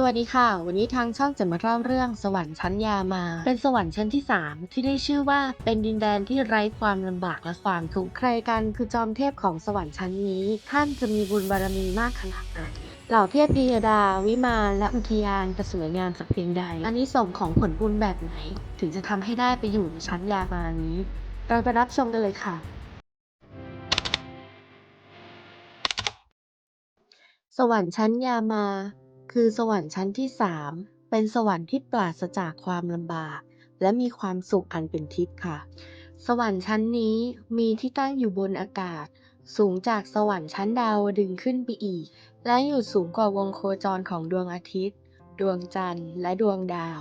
สวัสดีค่ะ วันนี้ทางช่องจะมาเล่าเรื่องสวรรค์ชั้นยามา เป็นสวรรค์ชั้นที่ 3 ที่ได้ชื่อว่าเป็นดินแดนที่ไร้ความลำบากและความทุกข์ใครกันคือจอมเทพของสวรรค์ชั้นนี้ ท่านจะมีบุญบารมีมากขนาดไหนเหล่าเทพพิยดาวิมานและอุทยานจะสวยงามสักเพียงใด อันนี้ส่งของผลบุญแบบไหน ถึงจะทำให้ได้ไปอยู่ในชั้นยามานี้ เราไปรับชมกันเลยค่ะสวรรค์ชั้นยามา คือสวรรค์ชั้นที่สามเป็นสวรรค์ที่ปราศจากความลำบาก และมีความสุขอันเป็นทิพย์ค่ะ สวรรค์ชั้นนี้มีที่ตั้งอยู่บนอากาศ สูงจากสวรรค์ชั้นดาวดึงขึ้นไปอีก และอยู่สูงกว่าวงโคจรของดวงอาทิตย์ ดวงจันทร์ และดวงดาว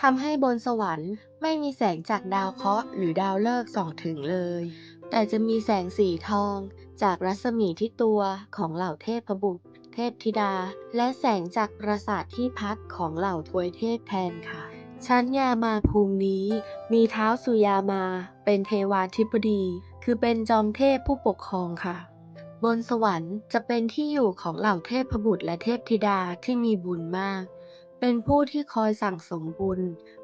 ทำให้บนสวรรค์ไม่มีแสงจากดาวเคราะห์หรือดาวฤกษ์ส่องถึงเลย แต่จะมีแสงสีทองจากรัศมีที่ตัวของเหล่าเทพบุตร ทพธิดา และแสงจากปราสาทที่พักของเหล่าทวยเทพแทนค่ะ ชั้นยามาภูมินี้ มีเท้าสุยามาเป็นเทวาธิบดี คือเป็นจอมเทพผู้ปกครองค่ะ บนสวรรค์จะเป็นที่อยู่ของเหล่าเทพบุตรและเทพธิดาที่มีบุญมาก เป็นผู้ที่คอยสั่งสมบุญ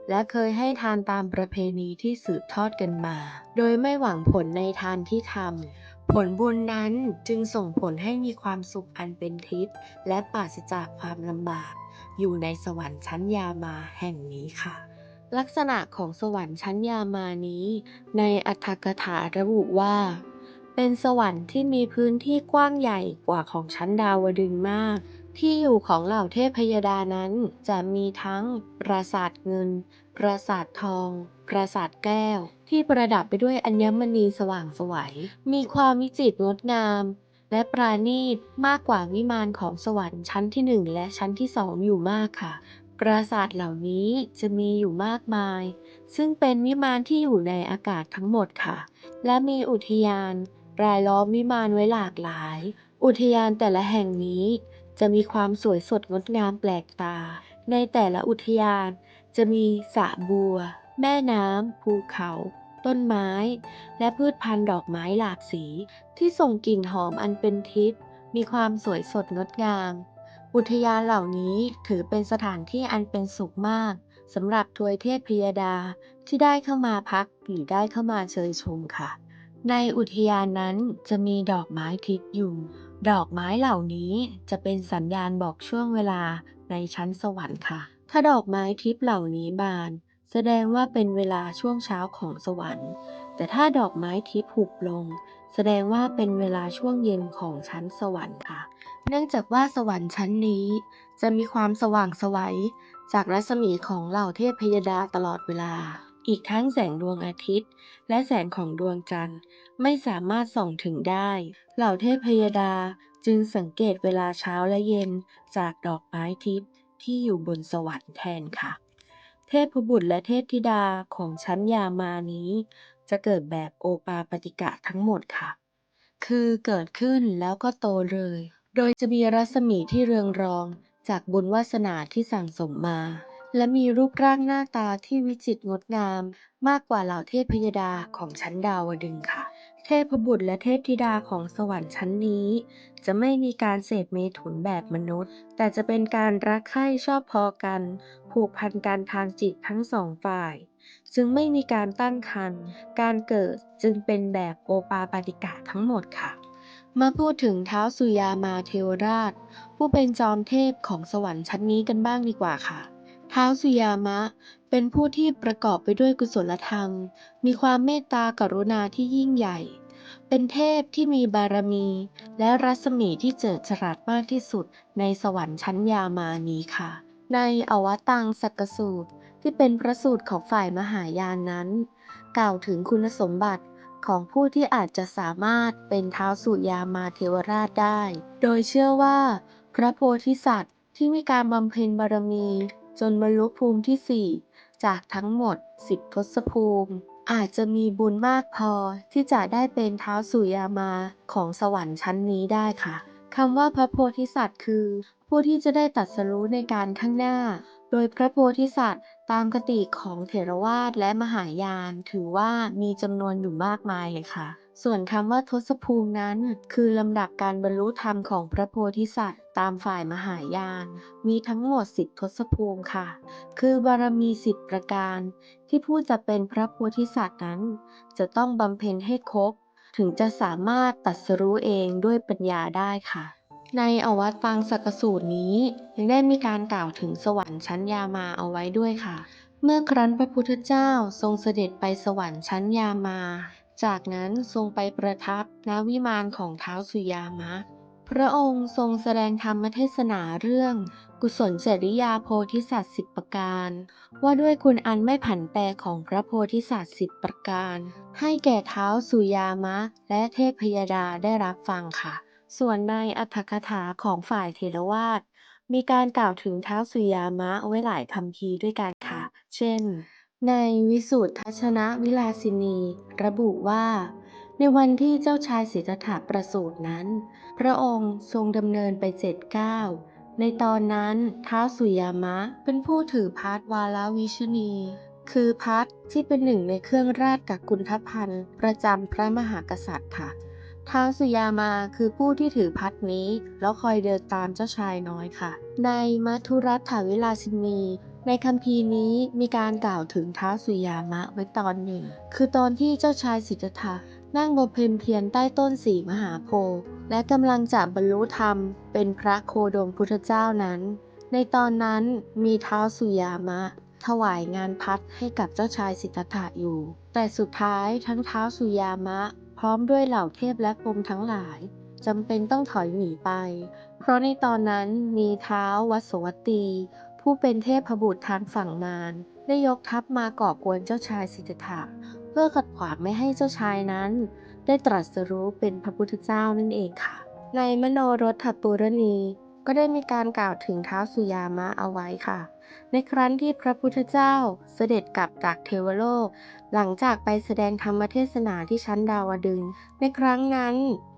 และเคยให้ทานตามประเพณีที่สืบทอดกันมา โดยไม่หวังผลในทานที่ทำ ผลบุญนั้นจึงส่งผลให้มีความสุขอันเป็นทิพย์และปราศจากความลำบาก อยู่ในสวรรค์ชั้นยามาแห่งนี้ค่ะ ลักษณะของสวรรค์ชั้นยามานี้ ในอัตถกถาระบุว่า เป็นสวรรค์ที่มีพื้นที่กว้างใหญ่กว่าของชั้นดาวดึงมาก ที่อยู่ของเหล่าเทพยดานั้นจะมีทั้งปราสาทเงิน ปราสาททอง ปราสาทแก้ว ที่ประดับไปด้วยอัญมณีสว่างไสวัยมีความวิจิตรงดงาม และปราณีตมากกว่าวิมานของสวรรค์ชั้นที่หนึ่งและชั้นที่สองอยู่มากค่ะ ปราสาทเหล่านี้จะมีอยู่มากมาย ซึ่งเป็นวิมานที่อยู่ในอากาศทั้งหมดค่ะ และมีอุทยานรายล้อมวิมานไว้หลากหลาย อุทยานแต่ละแห่งนี้จะมีความสวยสดงดงามแปลกตา ในแต่ละอุทยานจะมีสระบัว แม่น้ำ ภูเขา ต้นไม้ และพืชพันธุ์ดอกไม้หลากสี ที่ส่งกลิ่นหอมอันเป็นทิพย์มีความสวยสดงดงาม อุทยานเหล่านี้ถือเป็นสถานที่อันเป็นสุขมากสำหรับทวยเทพพิยดาที่ได้เข้ามาพักหรือได้เข้ามาเชยชมค่ะ ในอุทยานนั้นจะมีดอกไม้ทิพย์อยู่ ดอกไม้เหล่านี้จะเป็นสัญญาณบอกช่วงเวลาในชั้นสวรรค์ค่ะ ถ้าดอกไม้ทิพย์เหล่านี้บาน แสดงว่าเป็นเวลาช่วงเช้าของสวรรค์ แต่ถ้าดอกไม้ทิพย์หุบลง แสดงว่าเป็นเวลาช่วงเย็นของชั้นสวรรค์ค่ะ เนื่องจากว่าสวรรค์ชั้นนี้ จะมีความสว่างไสวัย จากรัศมีของเหล่าเทพพยดาตลอดเวลา อีกทั้งแสงดวงอาทิตย์ และแสงของดวงจันทร์ไม่สามารถส่องถึงได้ เหล่าเทพพยดาจึงสังเกตเวลาเช้าและเย็นจากดอกไม้ทิพย์ที่อยู่บนสวรรค์แทนค่ะ เทพบุตรและเทพธิดาของชั้นยามานี้ จะเกิดแบบโอปาปฏิกะทั้งหมดค่ะ คือเกิดขึ้นแล้วก็โตเลย โดยจะมีรัศมีที่เรืองรองจากบุญวาสนาที่สั่งสมมา และมีรูปร่างหน้าตาที่วิจิตรงดงาม มากกว่าเหล่าเทพพยดาของชั้นดาวดึงค่ะ เทพบุตรและเทพธิดาของสวรรค์ชั้นนี้ จะไม่มีการเสพเมถุนแบบมนุษย์ แต่จะเป็นการรักใคร่ชอบพอกัน ผูกพันกันทางจิตทั้งสองฝ่าย จึงไม่มีการตั้งครรภ์การเกิดจึงเป็นแบบโอปาปาติกะทั้งหมดค่ะมาพูดถึงเท้าสุยามาเทวราช ผู้เป็นจอมเทพของสวรรค์ชั้นนี้กันบ้างดีกว่าค่ะ ท้าวสุยามะ เป็นผู้ที่ประกอบไปด้วยกุศลธรรม มีความเมตตากรุณาที่ยิ่งใหญ่ เป็นเทพที่มีบารมี และรัศมีที่เจิดจรัสมากที่สุดในสวรรค์ชั้นยามานี้ค่ะ ในอวตังสักสูตรที่เป็นพระสูตรของฝ่ายมหายานนั้น กล่าวถึงคุณสมบัติของผู้ที่อาจจะสามารถเป็นเท้าสุยามาเทวราชได้ โดยเชื่อว่า พระโพธิสัตว์ที่มีการบำเพ็ญบารมี จนบรรลุภูมิที่ 4 จากทั้งหมด 10 ทศภูมิ อาจจะมีบุญมากพอที่จะได้เป็นเท้าสุยามาของสวรรค์ชั้นนี้ได้ค่ะคำว่าพระโพธิสัตว์คือ ผู้ที่จะได้ตัดสรู้ในการข้างหน้า โดยพระโพธิสัตว์ตามคติของเถรวาทและมหายานถือว่ามีจำนวนอยู่มากมายเลยค่ะ ส่วนคำว่าทศภูมินั้น คือลำดับการบรรลุธรรมของพระโพธิสัตว์ ตามฝ่ายมหายาน มีทั้งหมดสิบทศภูมิค่ะ คือบารมีสิบประการ ที่ผู้จะเป็นพระโพธิสัตว์นั้น จะต้องบำเพ็ญให้ครบ ถึงจะสามารถตรัสรู้เองด้วยปัญญาได้ค่ะ ในอวัตตังสักสูตรนี้ ยังได้มีการกล่าวถึงสวรรค์ชั้นยามาเอาไว้ด้วยค่ะ เมื่อครั้นพระพุทธเจ้าทรงเสด็จไปสวรรค์ชั้นยามา จากนั้นทรงไปประทับณวิมานของท้าวสุยามะ พระองค์ทรงแสดงธรรมเทศนาเรื่อง กุศลจริยาโพธิสัตว์สิบประการ ว่าด้วยคุณอันไม่ผันแปรของพระโพธิสัตว์สิบประการ ให้แก่เท้าวสุยามะ และเทพพยดาได้รับฟังค่ะ ส่วนในอัตถกถาของฝ่ายเถรวาทมีการกล่าวถึงท้าวสุยามะไว้หลายคำพีด้วยกันค่ะ เช่น ในวิสุทธัชนะวิลาสินี ระบุว่า ในวันที่เจ้าชายสิทธัตถะประสูตินั้น พระองค์ทรงดำเนินไปเจ็ดเก้าว ในตอนนั้นท้าวสุยามะเป็นผู้ถือพัดวาลวิชนี คือพัดที่เป็นหนึ่งในเครื่องราชกักกุลทพันธ์ประจำพระมหากษัตริย์ค่ะท้าวสุยามาคือผู้ที่ถือพัดนี้ แล้วคอยเดินตามเจ้าชายน้อยค่ะ ในมัทุรัฐวิลาสินี ในคัมภีร์นี้มีการกล่าวถึงท้าวสุยามะไว้ตอนหนึ่ง คือตอนที่เจ้าชายสิทธัตถะนั่งบำเพ็ญเพียรใต้ต้นสีมหาโพธิ์และกำลังจะบรรลุธรรม เป็นพระโคดมพุทธเจ้านั้น ในตอนนั้นมีท้าวสุยามะ ถวายงานพัดให้กับเจ้าชายสิทธัตถะอยู่ แต่สุดท้ายทั้งท้าวสุยามะ พร้อมด้วยเหล่าเทพและพรมทั้งหลายจำเป็นต้องถอยหนีไป เพราะในตอนนั้นมีเท้าวัสวัตตี ผู้เป็นเทพบุตรทางฝั่งมารได้ยกทัพมาก่อกวนเจ้าชายสิทธัตถะเพื่อขัดขวางไม่ให้เจ้าชายนั้น ได้ตรัสรู้เป็นพระพุทธเจ้านั่นเองค่ะ ในมโนรถปุรณี ก็ได้มีการกล่าวถึงท้าสุยามะเอาไว้ค่ะ ในครั้นที่พระพุทธเจ้าเสด็จกลับจากเทวโลก หลังจากไปแสดงธรรมเทศนาที่ชั้นดาวดึง ในครั้งนั้น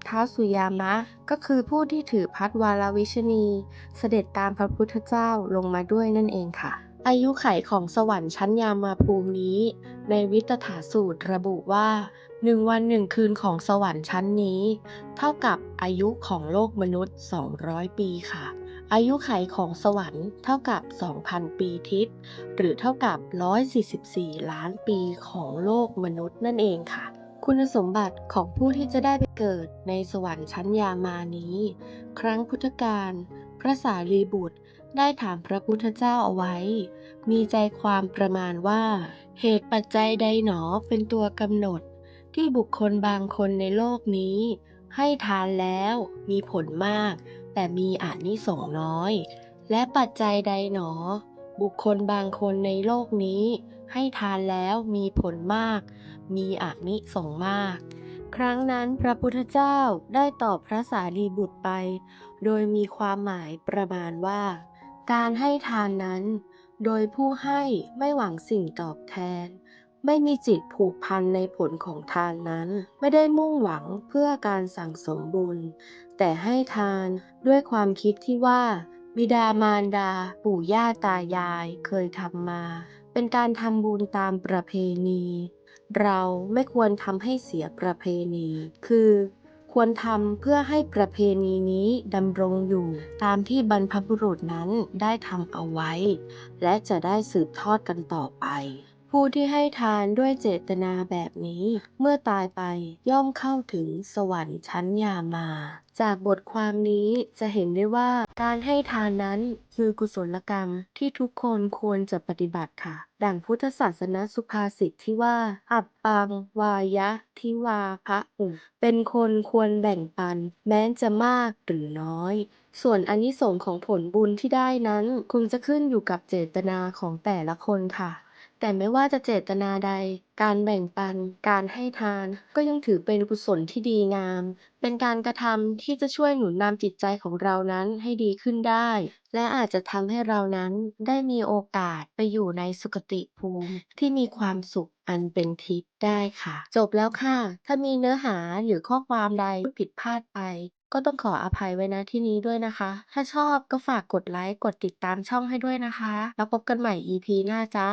ท้าวสุยามะก็คือผู้ที่ถือพัดวาลวิชนี เสด็จตามพระพุทธเจ้าลงมาด้วยนั่นเองค่ะ อายุไขของสวรรค์ชั้นยามาภูมินี้ ในวิตถาสูตรระบุว่าหนึ่งวันหนึ่งคืนของสวรรค์ชั้นนี้ เท่ากับอายุของโลกมนุษย์ 200 ปีค่ะ อายุไขของสวรรค์เท่ากับ 2,000 ปีทิพย์หรือเท่ากับ 144 ล้านปีของโลกมนุษย์นั่นเองค่ะ คุณสมบัติของผู้ที่จะได้ไปเกิดในสวรรค์ชั้นยามานี้ ครั้งพุทธกาลพระสารีบุตรได้ถามพระพุทธเจ้าเอาไว้ มีใจความประมาณว่า เหตุปัจจัยใดหนอเป็นตัวกำหนด ที่บุคคลบางคนในโลกนี้ ให้ทานแล้วมีผลมาก แต่มีอานิสงส์น้อย และปัจจัยใดหนอ บุคคลบางคนในโลกนี้ ให้ทานแล้วมีผลมาก มีอานิสงส์มาก ครั้งนั้นพระพุทธเจ้าได้ตอบพระสารีบุตรไป โดยมีความหมายประมาณว่า การให้ทานนั้น โดยผู้ให้ไม่หวังสิ่งตอบแทน ไม่มีจิตผูกพันในผลของทานนั้น ไม่ได้มุ่งหวังเพื่อการสั่งสมบุญ แต่ให้ทานด้วยความคิดที่ว่า บิดามารดา ปู่ย่าตายายเคยทำมา เป็นการทำบุญตามประเพณี เราไม่ควรทำให้เสียประเพณี คือควรทำเพื่อให้ประเพณีนี้ดำรงอยู่ตามที่บรรพบุรุษนั้นได้ทำเอาไว้ และจะได้สืบทอดกันต่อไป ผู้ที่ให้ทานด้วยเจตนาแบบนี้ เมื่อตายไปย่อมเข้าถึงสวรรค์ชั้นยามา จากบทความนี้จะเห็นได้ว่าการให้ทานนั้นคือกุศลกรรมที่ทุกคนควรจะปฏิบัติค่ะ ดังพุทธศาสนสุภาษิตที่ว่า อัปปัง วายะ ทิวาพะอุเป็นคนควรแบ่งปัน แม้จะมากหรือน้อย ส่วนอานิสงส์ของผลบุญที่ได้นั้น คงจะขึ้นอยู่กับเจตนาของแต่ละคนค่ะ แต่ไม่ว่าจะเจตนาใด การแบ่งปัน การให้ทาน ก็ยังถือเป็นกุศลที่ดีงาม เป็นการกระทำที่จะช่วยหนุนนำจิตใจของเรานั้นให้ดีขึ้นได้ และอาจจะทำให้เรานั้นได้มีโอกาสไปอยู่ในสุคติภูมิที่มีความสุขอันเป็นทิพย์ได้ค่ะ จบแล้วค่ะ ถ้ามีเนื้อหาหรือข้อความใดผิดพลาดไปก็ต้องขออภัยไว้ณที่นี้ด้วยนะคะ ถ้าชอบก็ฝากกดไลค์ กดติดตามช่องให้ด้วยนะคะ แล้วพบกันใหม่ EP หน้าจ้า